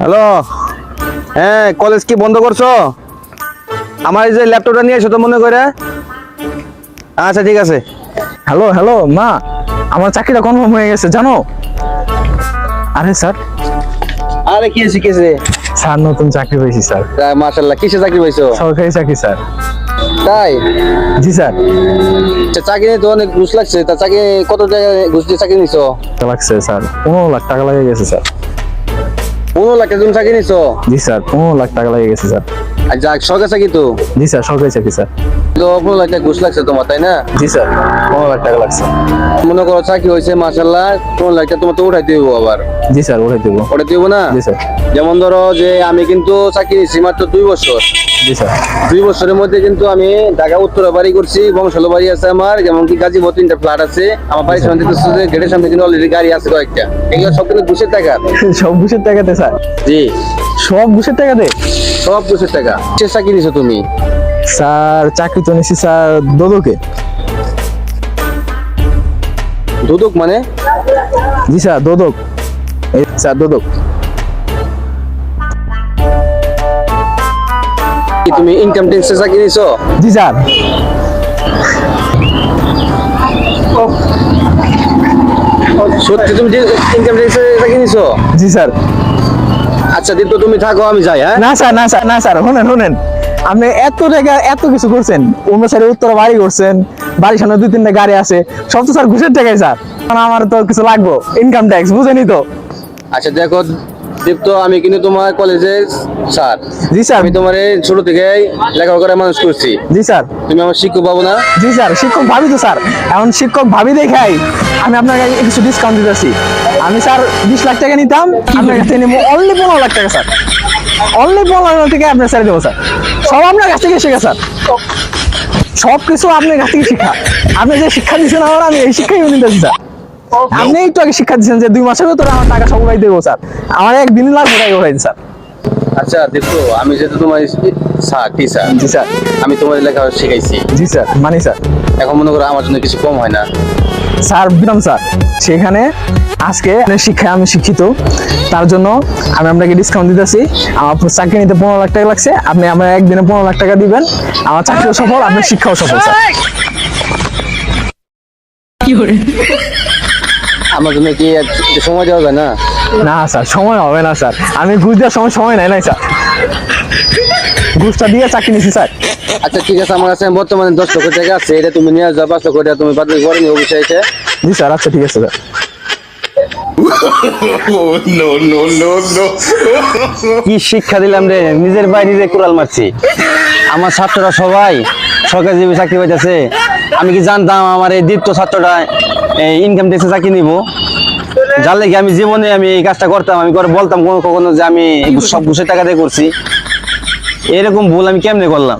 Hello? হ্যাঁ college কি বন্ধ করছ? আমার এই যে ল্যাপটপটা নিয়ে এসো তো মনে করে। আচ্ছা ঠিক আছে। হ্যালো হ্যালো মা আমার চাকরিটা কনফার্ম হয়ে গেছে জানো? আরে স্যার। আরে কি আছে কি আছে স্যার নতুন চাকরি পেয়েছি স্যার। মাশাল্লাহ কিসে চাকরি পাইছো? সরকারি চাকরি স্যার। তাই? জি স্যার। চাকরি তো অনেক ঘুষ লাগছে। তা চাকরি কত জায়গায় ঘুষ দিয়ে চাকরি নিছো? লাগছে স্যার। পনেরো লাখ টাকা লাগে গেছে স্যার। পনেরো লাখ টাকা নিছো? জি স্যার পনেরো লাখ টাকা লাগে গেছে স্যার। যাক সরকার চাকরি তো? জি স্যার সরকারি চাকরি স্যার? তো পনেরো লাখ টাকা ঘুষ লাগছে তোমার তাই না? জি স্যার পনেরো লাখ টাকা লাগছে। মনে করো চাকরি হয়েছে মাশাল্লাহ পনেরো লাখ টাকা তোমার তো উঠাই দিব আবার। জি স্যার ওটাই দেবো। ওটা দিব না? জি স্যার। যেমন ধরো যে আমি কিন্তু চাকরি নিচ্ছি মাত্র দুই বছর। জি স্যার। দুই বছরের মধ্যে কিন্তু আমি ঢাকা উত্তরে বাড়ি করছি বংশালো বাড়ি আছে আমার যেমন কি গাজীপুর তিনটা ফ্ল্যাট আছে। আমার বাড়ির সামনে দেখতেছি গেটের সামনে কিন্তু অলরেডি গাড়ি আছে কয়েকটা। এগুলো সব কিন্তু ঘুষের টাকা। সব ঘুষের টাকাতে স্যার? জি। সব ঘুষের টাকাতে? সব ঘুষের টাকা। সে চাকরি নিছো তুমি? স্যার চাকরি তো নিছি স্যার দোদকে। দুদক মানে? জি স্যার দোদক। স্যার দোদক। তুমি ইনকাম ট্যাক্সে চাকরি নিছো? জি স্যার। সত্যি তুমি ইনকাম ট্যাক্সে চাকরি নিছো? জি স্যার। আচ্ছা দীপ্ত তুমি থাকো আমি যাই হ্যাঁ? না স্যার না স্যার না স্যার শুনেন শুনেন। আপনি এত টাকা এত কিছু করছেন। অন্য সাইডে উত্তর বাড়ি করছেন বাড়ির সামনে দুই তিনটা গাড়ি আছে। সব তো স্যার ঘুষের টাকাই স্যার। আমার তো কিছু লাগবো ইনকাম ট্যাক্স বুঝেনি তো। আচ্ছা দেখো দীপ্ত আমি কিন্তু তোমার কলেজের স্যার। জি স্যার। আমি তোমার ছোট থেকে লেখাপড়া করে মানুষ করছি। জি স্যার। তুমি আমার শিক্ষক পাবো না? জি স্যার শিক্ষক ভাবি তো স্যার। এখন শিক্ষক ভাবি দেখাই আমি আপনার কাছে কিছু ডিসকাউন্ট দিতেছি। আমি স্যার বিশ লাখ টাকা নিতাম আপনার কাছে নিবো। অনলি পনেরো লাখ টাকা স্যার। অনলি পনেরো লাখ টাকা আপনার স্যার দেবো স্যার। সব আপনার কাছ থেকে শেখা স্যার। সব কিছু আপনার কাছ থেকে শিক্ষা আপনি যে শিক্ষা দিচ্ছেন আমার আমি এই শিক্ষাই নিতেছি স্যার। আপনি একটু আগে শিক্ষা দিচ্ছেন যে দুই মাসের ভিতরে আমার টাকা সব উড়াই দেবো স্যার। আমার একদিন লাগবে টাকা উড়াই স্যার। আচ্ছা দেখো আমি যেহেতু তোমার স্যার? টিচার জি স্যার। আমি তোমার লেখা শিখাইছি। জি স্যার মানি স্যার। এখন মনে করো আমার জন্য কিছু কম হয় না। স্যার বিরাম স্যার। সেখানে আজকে শিক্ষায় আমি শিক্ষিত। তার জন্য আমি আপনাকে ডিসকাউন্ট দিতেছি। আমার চাকরি নিতে পনেরো লাখ টাকা লাগছে। আপনি আমার একদিনে পনেরো লাখ টাকা দিবেন। আমার চাকরিও সফল আপনার শিক্ষাও সফল স্যার। আমার জন্য কি সময় দেওয়া যায় না? না স্যার সময় হবে না স্যার। আমি ঘুষ দেওয়ার সময় সময় নাই নাই স্যার। ঘুষটা দিয়ে চাকরি নিছি স্যার। আচ্ছা ঠিক আছে আমার কাছে বর্তমানে দশ লক্ষ টাকা আছে। এটা তুমি নিয়ে যাও পাঁচ লক্ষ টাকা তুমি বাদ বাকি করে নিও অফিসে এসে। জি স্যার আচ্ছা ঠিক আছে স্যার। কি শিক্ষা দিলাম রে? নিজের ভাই নিজে কুড়াল মারছি। আমার ছাত্ররা সবাই সরকারি জীবী চাকরি পাইতেছে। আমি কি জানতাম আমার এই দীপ্ত ছাত্রটা ইনকাম ট্যাক্সে চাকরি নিব? যার লেগে আমি জীবনে আমি এই কাজটা করতাম? আমি করে বলতাম কোনো কখনো যে আমি সব ঘুষের টাকা দিয়ে করছি। এরকম ভুল আমি কেমনে করলাম?